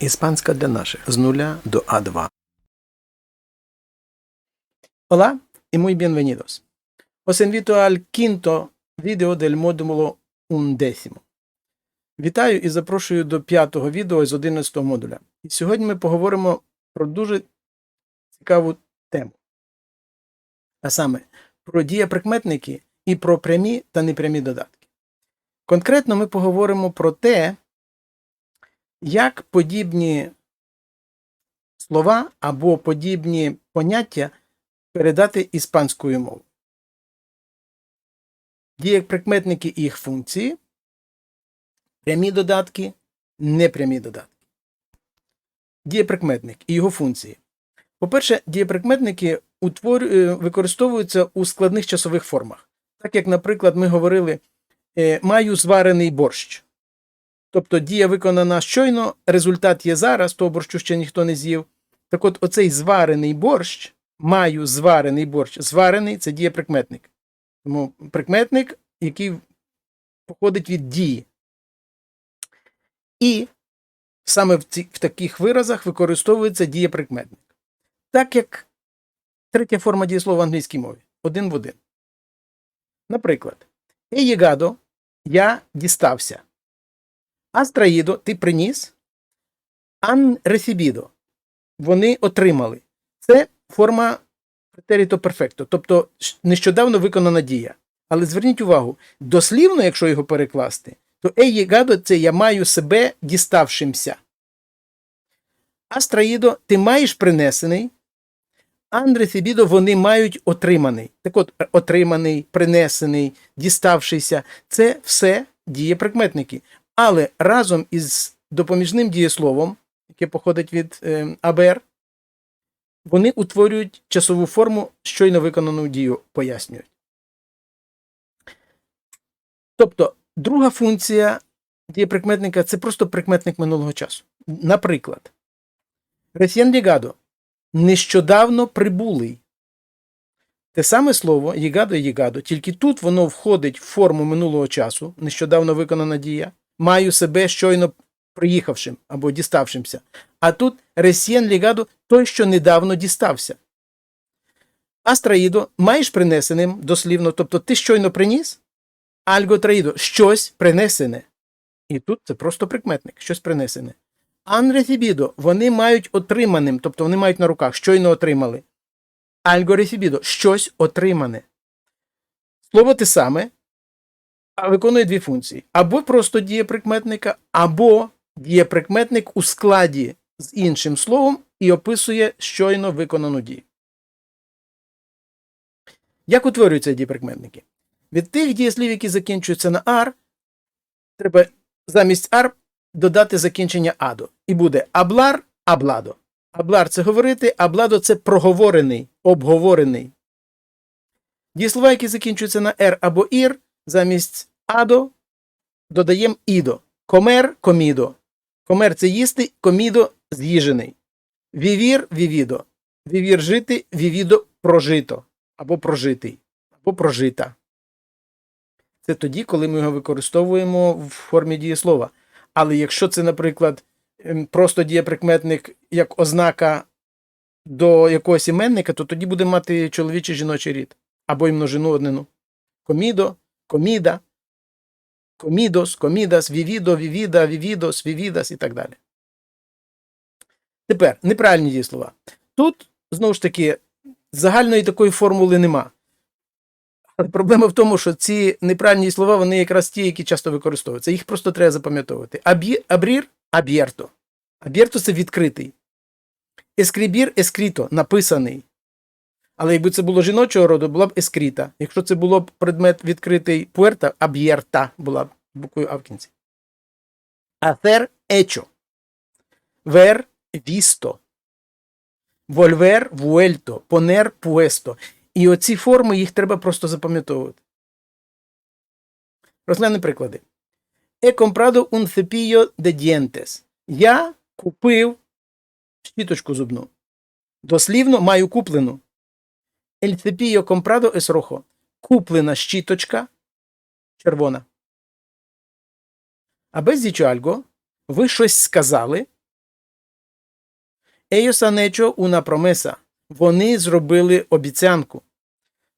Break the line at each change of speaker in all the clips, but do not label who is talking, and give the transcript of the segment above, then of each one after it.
Іспанська для наших з нуля до А2. Hola y muy bienvenidos. Os invito al quinto video del módulo undécimo. Вітаю і запрошую до п'ятого відео з 11 модуля. І сьогодні ми поговоримо про дуже цікаву тему. А саме про дієприкметники і про прямі та непрямі додатки. Конкретно ми поговоримо про те, як подібні слова або подібні поняття передати іспанською мовою. Дієприкметники і їх функції, прямі додатки, непрямі додатки. Дієприкметник і його функції. По-перше, дієприкметники е, використовуються у складних часових формах. Так як, наприклад, ми говорили е, маю зварений борщ. Тобто дія виконана щойно, результат є зараз, того борщу ще ніхто не з'їв. Так от, оцей зварений борщ, маю зварений борщ. Зварений це дієприкметник. Тому прикметник, який походить від дії. І саме в, ці, в таких виразах використовується дієприкметник. Так як третя форма дієслова в англійській мові один в один. Наприклад, «He llegado» – я дістався. Астраїдо ти приніс. Ан ресібідо вони отримали. Це форма претеріто перфекто, тобто нещодавно виконана дія. Але зверніть увагу, дослівно, якщо його перекласти, то ей це я маю себе діставшимся. Астраїдо ти маєш принесений. Ан ресібідо вони мають отриманий. Так от, отриманий, принесений, діставшийся це все дієприкметники. Але разом із допоміжним дієсловом, яке походить від е, АБР, вони утворюють часову форму щойно виконану дію, пояснюють. Тобто, друга функція дієприкметника це просто прикметник минулого часу. Наприклад, recién llegado – нещодавно прибулий. Те саме слово «llegado», тільки тут воно входить в форму минулого часу, нещодавно виконана дія, маю себе щойно приїхавшим або діставшимся. А тут ресієн лігадо той, що недавно дістався. Астраїдо маєш принесеним дослівно, тобто ти щойно приніс, альго траїдо щось принесене. І тут це просто прикметник, щось принесене. Анрефібідо вони мають отриманим, тобто вони мають на руках, щойно отримали. Альго рефібідо щось отримане. Слово те саме, виконує дві функції: або просто дієприкметника, або дієприкметник у складі з іншим словом і описує щойно виконану дію. Як утворюються дієприкметники? Від тих дієслів, які закінчуються на ар, треба замість ар додати закінчення адо. І буде аблар абладо. Аблар це говорити, абладо це проговорений, обговорений. Дієслова, які закінчуються на ер або ір, замість адо додаємо ідо. Комер комідо. Комер це їсти, комідо з'їжений. Вівір вівідо. Вівір жити, вівідо прожито. Або прожитий, або прожита. Це тоді, коли ми його використовуємо в формі дієслова. Але якщо це, наприклад, ем, просто дієприкметник як ознака до якогось іменника, то тоді буде мати чоловічий жіночий рід або й множину однину. Комідо, коміда, комідос, комідас, вівідо, вівіда, вівідос, вівідас і так далі. Тепер неправильні дієслова. Тут, знову ж таки, загальної такої формули нема. Але проблема в тому, що ці неправильні слова, вони якраз ті, які часто використовуються. Їх просто треба запам'ятовувати. Абрір аб'єрто. Аб'єрто це відкритий. Ескрібір ескріто написаний. Але якби це було жіночого роду, була б ескріта. Якщо це було б предмет відкритий пуерта, аб'єрта була б буквою А в кінці. Атер ечо. Вер вісто. Вольвер вуельто. Понер пуесто. І оці форми їх треба просто запам'ятовувати. Розглянемо приклади. He comprado un cepillo de dientes. Я купив щіточку зубну. Дослівно маю куплену. El cepillo comprado es rojo. Куплена щіточка червона. Без дічу альго ви щось сказали, Ellos han hecho una. Вони зробили обіцянку.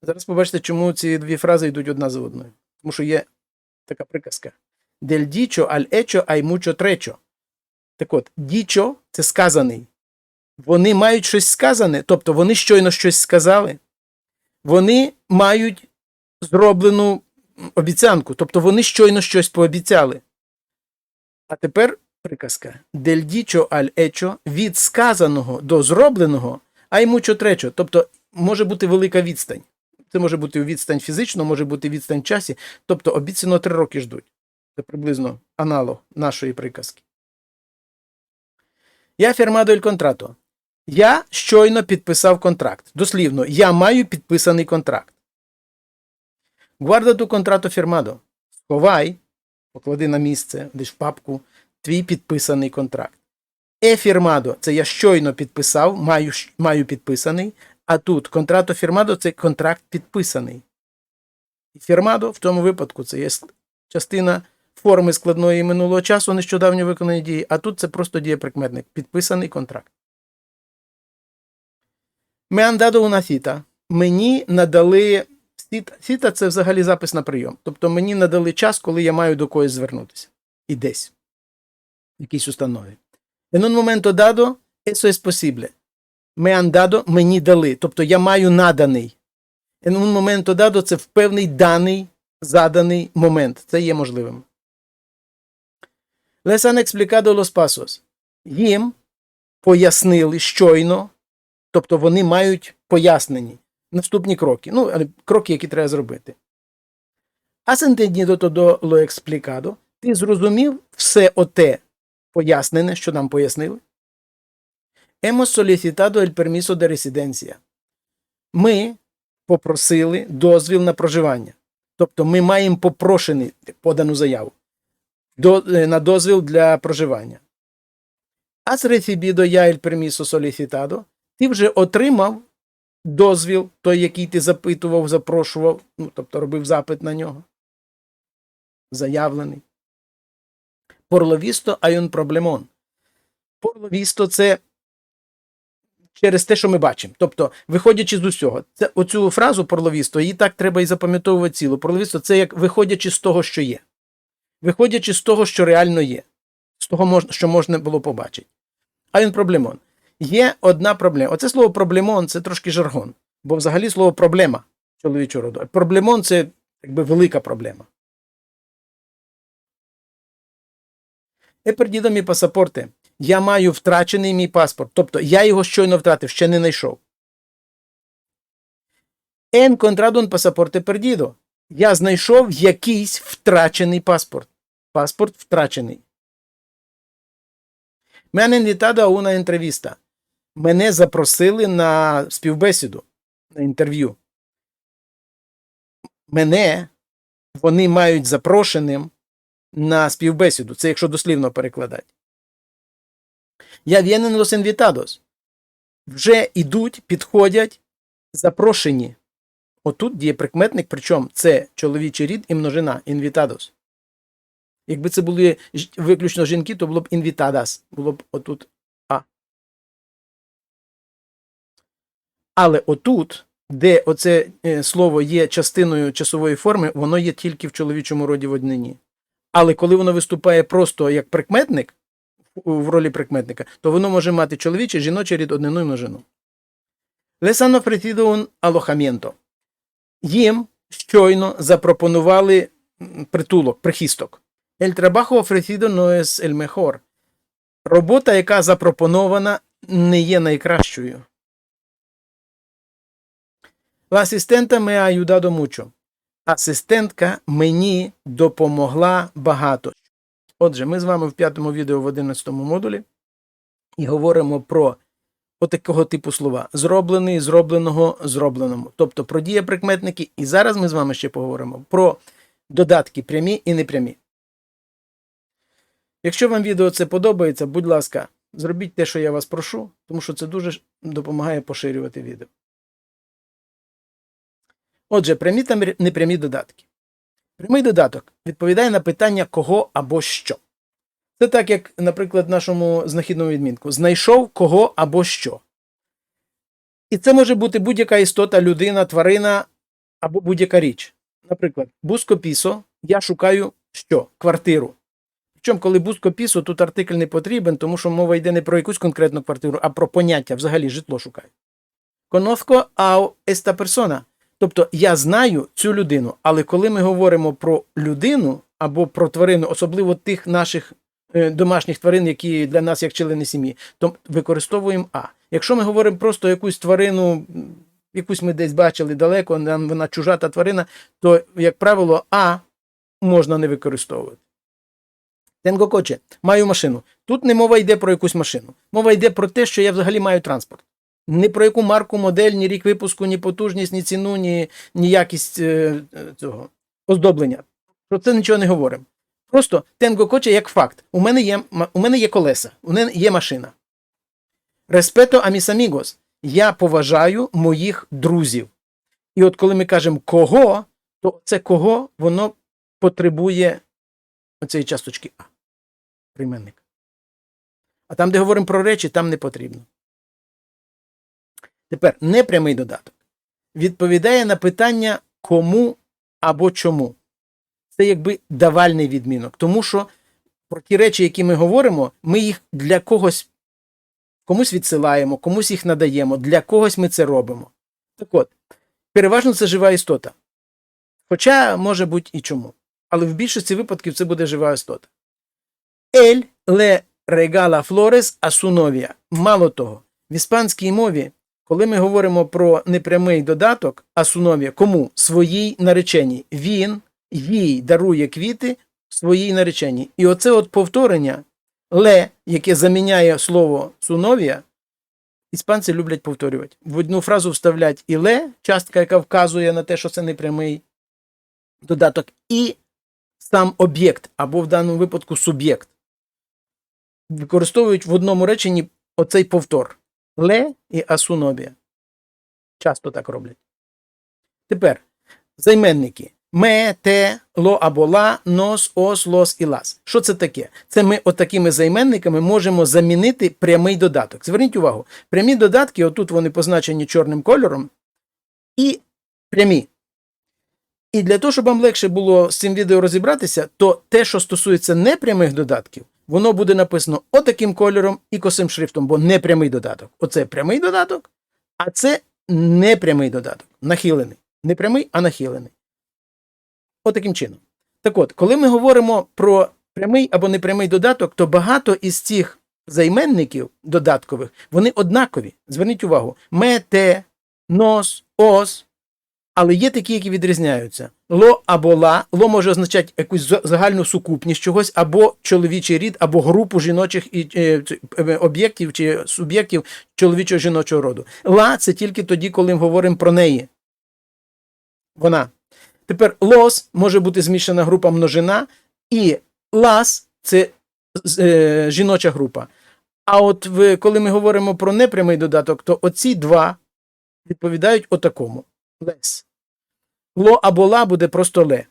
Зараз побачите, чому ці дві фрази йдуть одна за одною. Тому що є така приказка. Del dicho al hecho hay mucho trecho. Так от, дічо це сказаний. Вони мають щось сказане, тобто вони щойно щось сказали. Вони мають зроблену обіцянку, тобто вони щойно щось пообіцяли. А тепер приказка. Del dicho al hecho від сказаного до зробленого, а й mucho trecho. Тобто може бути велика відстань. Це може бути відстань фізично, може бути відстань часі. Тобто обіцяно три роки ждуть. Це приблизно аналог нашої приказки. Я фірмадо il contratto. Я щойно підписав контракт. Дослівно, я маю підписаний контракт. Guarda tu contratto firmato. Сховай, поклади на місце, десь в папку, твій підписаний контракт. Е фірмадо це я щойно підписав, маю, маю підписаний, а тут контрато фірмадо це контракт підписаний. І фірмадо в тому випадку це є частина форми складної минулого часу нещодавньо виконаної дії, а тут це просто дієприкметник, підписаний контракт. Ми андадо una cita. Мені надали сіта. Це взагалі запис на прийом. Тобто мені надали час, коли я маю до когось звернутися. І десь. В якійсь установі. En un momento dado, eso es posible. Me han dado, мені дали. Тобто я маю наданий. En un momento dado це в певний даний, заданий момент. Це є можливим. Les han explicado los pasos. Їм пояснили щойно, тобто вони мають пояснені наступні кроки. Ну, кроки, які треба зробити. Todo lo? Ти зрозумів все оте пояснене, що нам пояснили? Hemos solicitado el permiso de residencia. Ми попросили дозвіл на проживання. Тобто ми маємо попрошений подану заяву до, е, на дозвіл для проживання. Has recibido ya el permiso solicitado? Ти вже отримав дозвіл, той, який ти запитував, запрошував, ну, тобто робив запит на нього. Заявлений. Порловісто un problemón. Порловісто це через те, що ми бачимо. Тобто, виходячи з усього, це оцю фразу порловісто, її так треба і запам'ятовувати ціло. Порловісто це як виходячи з того, що є. Виходячи з того, що реально є, з того, що можна було побачити. А він проблемон. Є одна проблема. Оце слово проблемон це трошки жаргон, бо взагалі слово проблема чоловічого роду. Проблемон це якби велика проблема. Е пердідо мій пасапорти. Я маю втрачений мій паспорт. Тобто я його щойно втратив, ще не знайшов. Е encontrado un pasaporte perdido. Я знайшов якийсь втрачений паспорт. Паспорт втрачений. Мене invitado a una entrevista. Мене запросили на співбесіду, на інтерв'ю. Мене вони мають запрошеним на співбесіду. Це якщо дослівно перекладати. Я vienen los invitados. Вже ідуть, підходять запрошені. Отут діє прикметник, причому це чоловічий рід і множина invitados. Якби це були виключно жінки, то було б invitadas. Було б отут Але отут, де оце е, слово є частиною часової форми, воно є тільки в чоловічому роді в однині. Але коли воно виступає просто як прикметник в ролі прикметника, то воно може мати чоловічий, жіночий рід однину і множину. Ofrecido un alojamiento. Їм щойно запропонували притулок, прихисток. El trabajo ofrecido no es. Робота, яка запропонована, не є найкращою. La asistenta me ha ayudado. Асистентка мені допомогла багато. Отже, ми з вами в п'ятому відео в 11 модулі і говоримо про отакого типу слова: зроблений, зробленого, зробленому. Тобто про дієприкметники. І зараз ми з вами ще поговоримо про додатки прямі і непрямі. Якщо вам відео це подобається, будь ласка, зробіть те, що я вас прошу, тому що це дуже допомагає поширювати відео. Отже, прямі та непрямі додатки. Прямий додаток відповідає на питання кого або що. Це так, як, наприклад, в нашому знахідному відмінку. Знайшов кого або що. І це може бути будь-яка істота, людина, тварина або будь-яка річ. Наприклад, бускопісо, я шукаю що? Квартиру. Причому, коли бускопісо, тут артикль не потрібен, тому що мова йде не про якусь конкретну квартиру, а про поняття, взагалі житло шукаю. Conozco a esta persona. Тобто я знаю цю людину, але коли ми говоримо про людину або про тварину, особливо тих наших е, домашніх тварин, які для нас як члени сім'ї, то використовуємо А. Якщо ми говоримо просто якусь тварину, якусь ми десь бачили далеко, нам вона чужа та тварина, то, як правило, А можна не використовувати. Тенго коче, маю машину. Тут не мова йде про якусь машину. Мова йде про те, що я взагалі маю транспорт. Ні про яку марку, модель, ні рік випуску, ні потужність, ні ціну, ні, ні якість е, цього оздоблення. Про це нічого не говоримо. Просто тенго коче як факт. У мене є, у мене є колеса, у мене є машина. Респето mis. Я поважаю моїх друзів. І от коли ми кажемо кого, то це кого воно потребує оцієї часточки А. Прийменник. А там, де говоримо про речі, там не потрібно. Тепер непрямий додаток відповідає на питання кому або чому. Це якби давальний відмінок. Тому що про ті речі, які ми говоримо, ми їх для когось комусь відсилаємо, комусь їх надаємо, для когось ми це робимо. Так от, переважно це жива істота. Хоча може бути і чому. Але в більшості випадків це буде жива істота. Ель ле регала флорес а su novia. Мало того, в іспанській мові, коли ми говоримо про непрямий додаток а su кому? Своїй нареченій. Він їй дарує квіти своїй нареченій. І оце от повторення ле, яке заміняє слово суновія, іспанці люблять повторювати. В одну фразу вставлять і ле, частка, яка вказує на те, що це непрямий додаток, і сам об'єкт, або в даному випадку суб'єкт. Використовують в одному реченні оцей повтор ле і асунобія. Часто так роблять. Тепер займенники. Ме, те, ло або ла, нос, ос, лос і лас. Що це таке? Це ми отакими займенниками можемо замінити прямий додаток. Зверніть увагу, прямі додатки, отут вони позначені чорним кольором, і прямі. І для того, щоб вам легше було з цим відео розібратися, то те, що стосується непрямих додатків, воно буде написано отаким кольором і косим шрифтом, бо непрямий додаток. Оце прямий додаток, а це непрямий додаток, нахилений. Не прямий, а нахилений. Отаким чином. Так от, коли ми говоримо про прямий або непрямий додаток, то багато із цих займенників додаткових, вони однакові. Зверніть увагу: мете, нос, ос. Але є такі, які відрізняються. Ло або ла. Ло може означати якусь загальну сукупність чогось, або чоловічий рід, або групу жіночих і, е, е, об'єктів чи суб'єктів чоловічого жіночого роду. Ла це тільки тоді, коли ми говоримо про неї. Вона. Тепер лос може бути змішана група множина, і лас це е, жіноча група. А от в, коли ми говоримо про непрямий додаток, то оці два відповідають отакому. Лес. Ло або ла буде просто ле.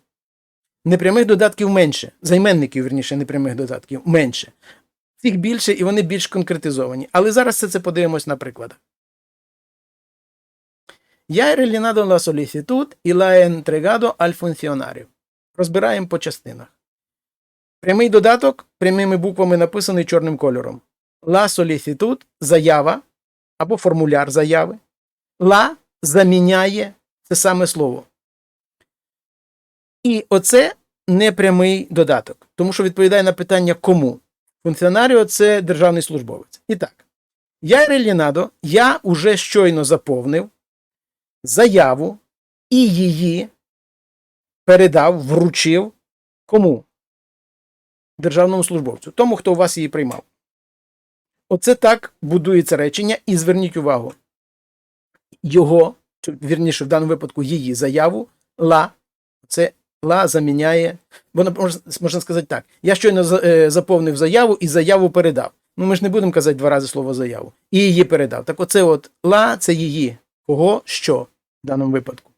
Непрямих додатків менше. Займенників, верніше, непрямих додатків менше. Цих більше і вони більш конкретизовані. Але зараз все це подивимось на прикладах. Я rellenado la solicitud la he entregado al funcionario. Розбираємо по частинах. Прямий додаток прямими буквами написаний чорним кольором. La solicitud – заява або формуляр заяви. La заміняє це саме слово. І оце непрямий додаток, тому що відповідає на питання кому. Функціонаріо це державний службовець. І так, я Релінадо, я уже щойно заповнив заяву і її передав, вручив кому? Державному службовцю, тому, хто у вас її приймав. Оце так будується речення, і зверніть увагу, його, вірніше, в даному випадку її заяву, ла, це ла заміняє, бо можна, сказати так: я щойно е, заповнив заяву і заяву передав. Ну, ми ж не будемо казати два рази слово заяву. І її передав. Так оце от ла це її. Кого що в даному випадку.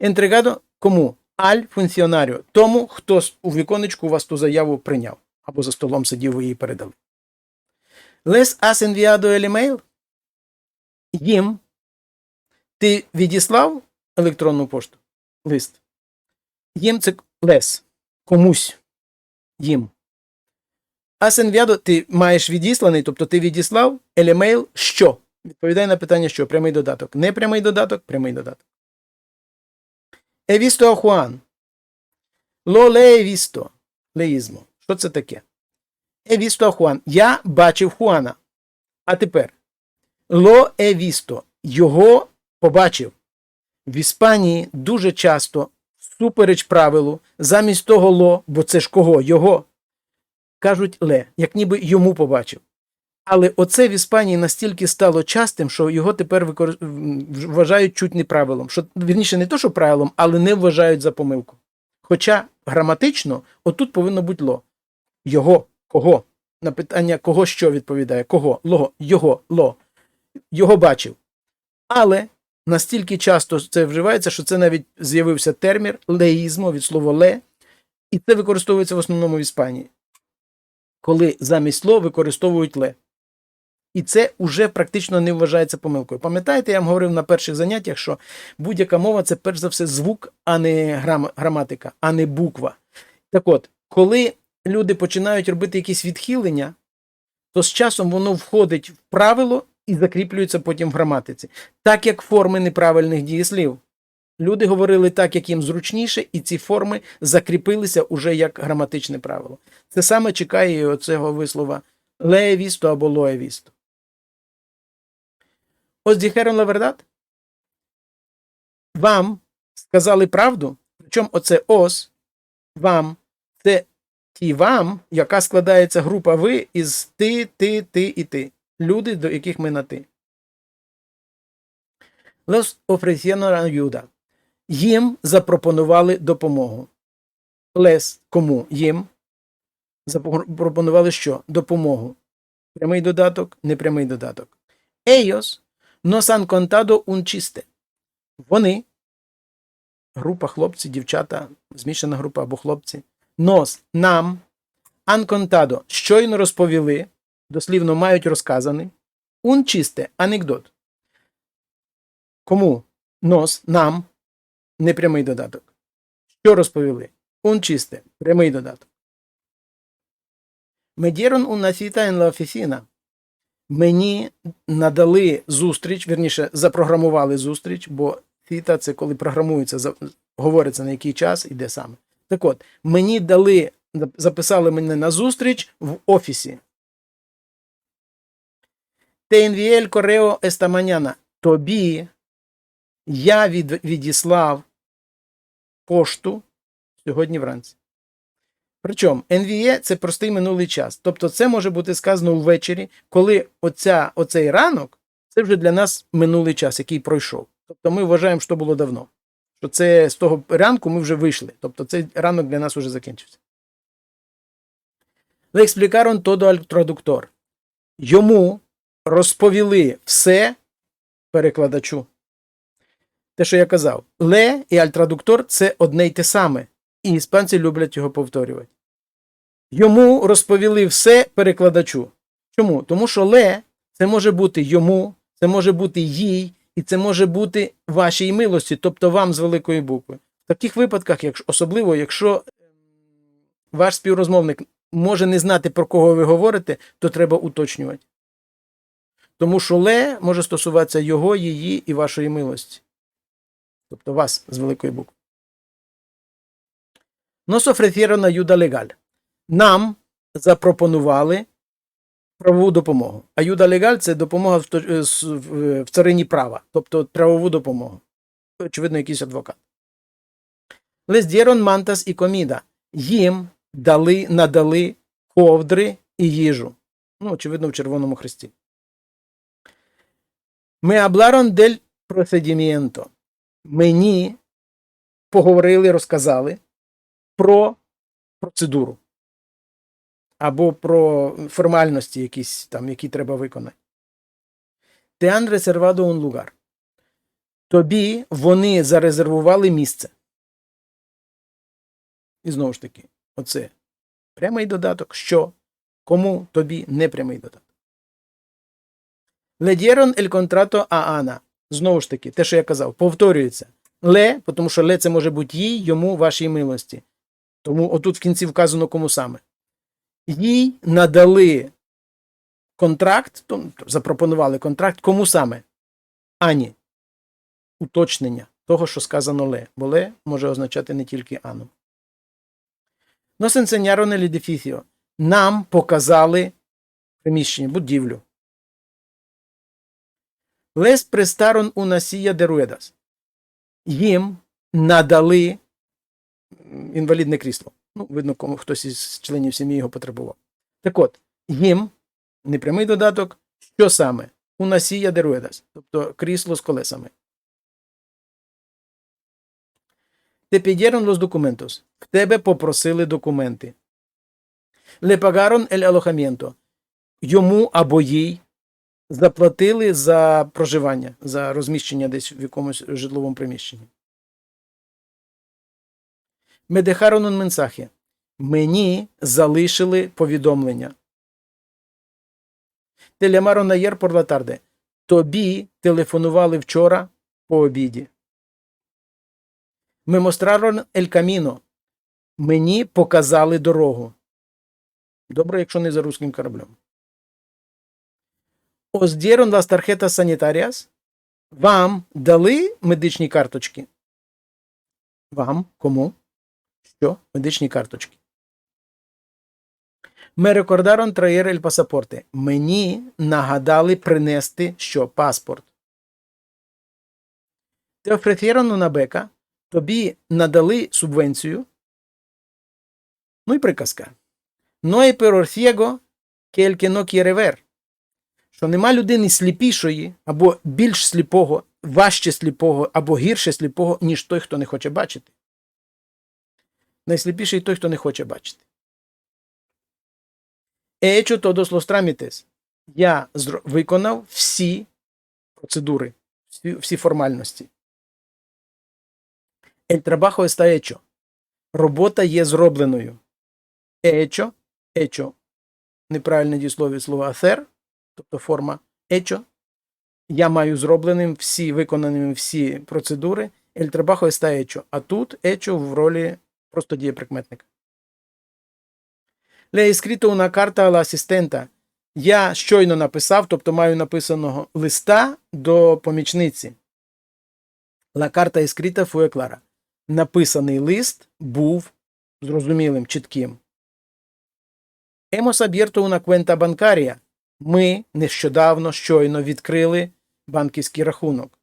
Ентрегадо кому? Аль функціонаріо. Тому, хто у віконечку у вас ту заяву прийняв. або за столом сидів, ви її передали. Les has enviado email? Їм. Ти відіслав електронну пошту? Лист. Їм це лес. Комусь. Їм. Enviado ти маєш відісланий, тобто ти відіслав елемейл що? Відповідай на питання, що прямий додаток. Не прямий додаток, прямий додаток. Le he visto. Леїзмо. Що це таке? He visto. Я бачив Хуана. А тепер. He visto. Його побачив. В Іспанії дуже часто, всупереч правилу, замість того ло, бо це ж кого? Його, кажуть ле, як ніби йому побачив. Але оце в Іспанії настільки стало частим, що його тепер викор... вважають чуть не правилом. Що, вірніше, не то, що правилом, але не вважають за помилку. Хоча граматично отут повинно бути ло. Його, кого? На питання, кого що відповідає? Кого? Лого, його, ло. Його бачив. Але настільки часто це вживається, що це навіть з'явився термін леїзмо від слова ле, і це використовується в основному в Іспанії, коли замість ло використовують ле. І це вже практично не вважається помилкою. Пам'ятаєте, я вам говорив на перших заняттях, що будь-яка мова це перш за все звук, а не грам... граматика, а не буква. Так от, коли люди починають робити якісь відхилення, то з часом воно входить в правило і закріплюється потім в граматиці, так як форми неправильних дієслів. Люди говорили так, як їм зручніше, і ці форми закріпилися уже як граматичне правило. Це саме чекає і оцього вислова леєвісто або лоєвісто. Ось діхерон лавердат. Вам сказали правду, причому оце ос, вам, це ті вам, яка складається група ви із ти, ти, ти і ти. Люди, до яких ми на ти. Los ofrecieron ayuda. Їм запропонували допомогу. Лес кому? Їм запропонували що? Допомогу. Прямий додаток, непрямий додаток. Ellos nos han contado un. Вони, група хлопці, дівчата, змішана група або хлопці, nos, нам, contado, щойно розповіли, дослівно мають розказаний, un chiste, анекдот. Кому? Nos, нам, непрямий додаток. Що розповіли? Un chiste, прямий додаток. Dieron una cita en la. Мені надали зустріч, вірніше, запрограмували зустріч, бо фіта це коли програмується, говориться на який час і де саме. Так от, мені дали, записали мене на зустріч в офісі. Te envié el correo esta mañana. Тобі я від, відіслав пошту сьогодні вранці. Причому NVE – це простий минулий час. Тобто це може бути сказано ввечері, коли оця, оцей ранок це вже для нас минулий час, який пройшов. Тобто ми вважаємо, що було давно. Що це з того ранку ми вже вийшли. Тобто цей ранок для нас вже закінчився. Le explicaron todo al. Йому розповіли все перекладачу. Те, що я казав, ле і альтрадуктор це одне й те саме, і іспанці люблять його повторювати. Йому розповіли все перекладачу. Чому? Тому що ле це може бути йому, це може бути їй, і це може бути вашій милості, тобто вам з великої букви. В таких випадках, якщо, особливо, якщо ем, ваш співрозмовник може не знати, про кого ви говорите, то треба уточнювати. Тому що ле може стосуватися його, її і вашої милості. Тобто вас з великої букви. Ofrecieron ayuda legal. Нам запропонували правову допомогу. Аюда легаль це допомога е, с- в царині права, тобто правову допомогу. Очевидно, якийсь адвокат. Dieron mantas і коміда. Їм дали, надали ковдри і їжу. Ну, очевидно, в Червоному Хресті. Me hablaron del procedimiento. Мені поговорили, розказали про процедуру або про формальності якісь там, які треба виконати. Te han reservado un lugar. Тобі вони зарезервували місце. І знову ж таки, оце прямий додаток, що, кому, тобі непрямий додаток. Ледєрон ель контрато а Ана. Знову ж таки, те, що я казав, повторюється. Ле, тому що ле це може бути їй, йому, вашій милості. Тому отут в кінці вказано кому саме. Їй надали контракт, запропонували контракт, кому саме? Ані. Уточнення того, що сказано ле, бо ле може означати не тільки Ану. Nos enseñaron. Нам показали приміщення, будівлю. Prestaron una silla de ruedas. Їм надали інвалідне крісло. Ну, видно, кому хтось із членів сім'ї його потребував. Так от, їм непрямий додаток, що саме? Silla de ruedas, тобто крісло з колесами. Te pidieron los documentos. В тебе попросили документи. Le pagaron el. Йому або їй заплатили за проживання, за розміщення десь в якомусь житловому приміщенні. Un mensaje. Мені залишили повідомлення. Por la tarde. Тобі телефонували вчора по обіді. Mostraron el camino. Мені показали дорогу. Добре, якщо не за руським кораблем. Os dieron las tarjetas sanitarias. Вам дали медичні карточки? Вам? Кому? Що? Медичні карточки. Me recordaron traer el pasaporte. Мені нагадали принести що? Паспорт. Te ofrecieron una beca. Тобі надали субвенцію. Ну і приказка. No hay peor ciego que el que no quiere ver. Що нема людини сліпішої, або більш сліпого, важче сліпого, або гірше сліпого, ніж той, хто не хоче бачити. Найсліпіший той, хто не хоче бачити. Hecho todos los trámites. Я виконав всі процедури, всі, всі формальності. El trabajo está. Робота є зробленою. Hecho, hecho. Неправильне дієслові слова hacer, тобто форма hecho. Я маю зробленим всі, виконаними всі процедури. El trabajo está. А тут hecho в ролі просто дієприкметника. Le escrito una carta a la. Я щойно написав, тобто маю написаного листа до помічниці. La carta escrita fue clara. Написаний лист був зрозумілим, чітким. Hemos abierto una cuenta bancaria. Ми нещодавно щойно відкрили банківський рахунок.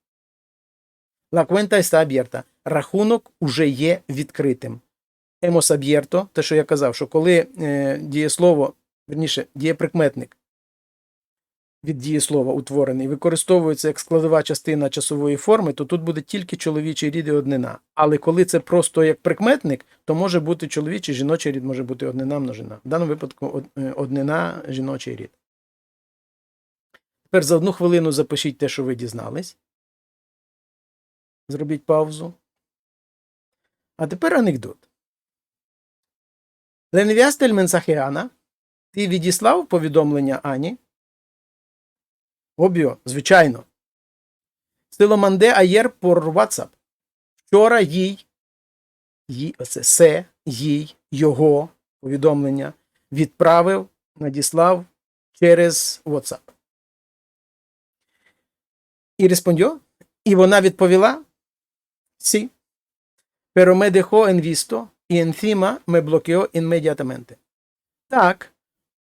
La cuenta está abierta. Рахунок уже є відкритим. Hemos abierto, те, що я казав, що коли е, дієслово, верніше, дієприкметник від дієслова утворений, використовується як складова частина часової форми, то тут буде тільки чоловічий рід і однина. Але коли це просто як прикметник, то може бути чоловічий, жіночий рід, може бути однина, множина. В даному випадку е, однина, жіночий рід. Тепер за одну хвилину запишіть те, що ви дізнались. Зробіть паузу. А тепер анекдот. Ленвястель Менсахеана. Ти відіслав повідомлення Ані? Обіо, звичайно. Стиломанде Аєр por WhatsApp. Вчора їй, їй оце се, їй, його повідомлення відправив, надіслав через WhatsApp. І респондьо, і вона відповіла: Сі. Pero me dejó en visto y encima me bloqueó inmediatamente. Так,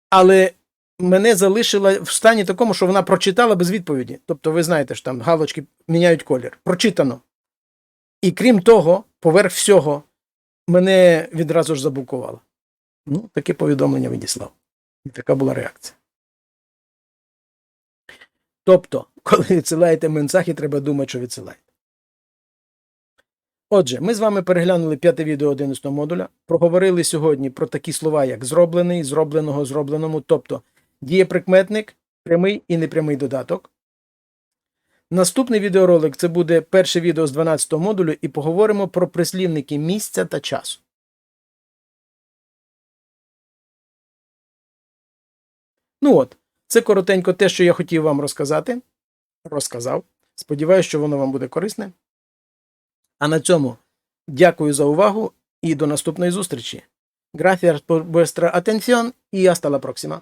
але мене залишила в стані такому, що вона прочитала без відповіді. Тобто, ви знаєте, що там галочки міняють колір. Прочитано. І крім того, поверх всього, мене відразу ж заблокувала. Ну, таке повідомлення відіслав. І така була реакція. Тобто, коли відсилаєте менсахи, треба думати, що відсилаєте. Отже, ми з вами переглянули п'яте відео 11 модуля, проговорили сьогодні про такі слова, як зроблений, зробленого, зробленому, тобто дієприкметник, прямий і непрямий додаток. Наступний відеоролик це буде перше відео з 12 модулю, і поговоримо про прислівники місця та часу. Ну от, це коротенько те, що я хотів вам розказати. Розказав. Сподіваюся, що воно вам буде корисне. А на цьому дякую за увагу і до наступної зустрічі. Gracias por vuestra atención y hasta la próxima.